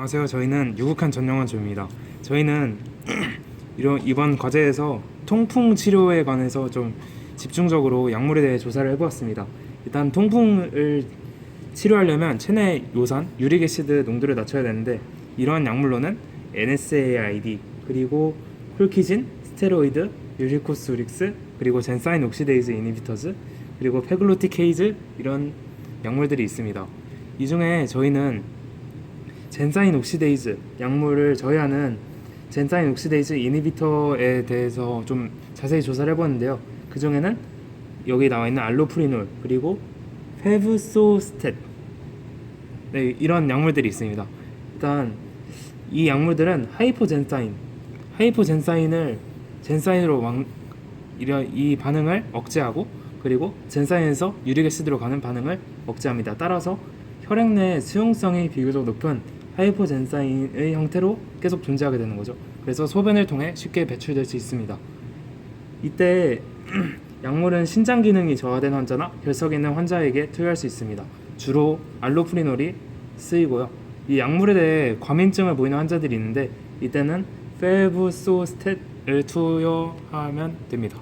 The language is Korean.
안녕하세요. 저희는 유국한 전용원 조입니다. 저희는 이런 이번 과제에서 통풍 치료에 관해서 좀 집중적으로 약물에 대해 조사를 해보았습니다. 일단 통풍을 치료하려면 체내 요산, 유릭 애시드 농도를 낮춰야 되는데 이러한 약물로는 NSAID 그리고 콜키진, 스테로이드, 유리코스우릭스 그리고 젠사인 옥시데이즈 이니비터즈 그리고 페글로티케이즈 이런 약물들이 있습니다. 이 중에 저희는 젠사인 옥시데이즈 약물을 저희하는 젠사인 옥시데이즈 이니비터에 대해서 좀 자세히 조사를 해봤는데요. 그 중에는 여기 나와 있는 알로프리놀 그리고 페브소스텟 네, 이런 약물들이 있습니다. 일단 이 약물들은 하이포젠사인, 하이포젠사인을 젠사인으로 막 이런 이 반응을 억제하고 그리고 젠사인에서 유릭애시드로 가는 반응을 억제합니다. 따라서 혈액 내 수용성이 비교적 높은 하이포젠사인의 형태로 계속 존재하게 되는 거죠. 그래서 소변을 통해 쉽게 배출될 수 있습니다. 이때 약물은 신장 기능이 저하된 환자나 결석 있는 환자에게 투여할 수 있습니다. 주로 알로프리놀이 쓰이고요. 이 약물에 대해 과민증을 보이는 환자들이 있는데 이때는 페브소스텟을 투여하면 됩니다.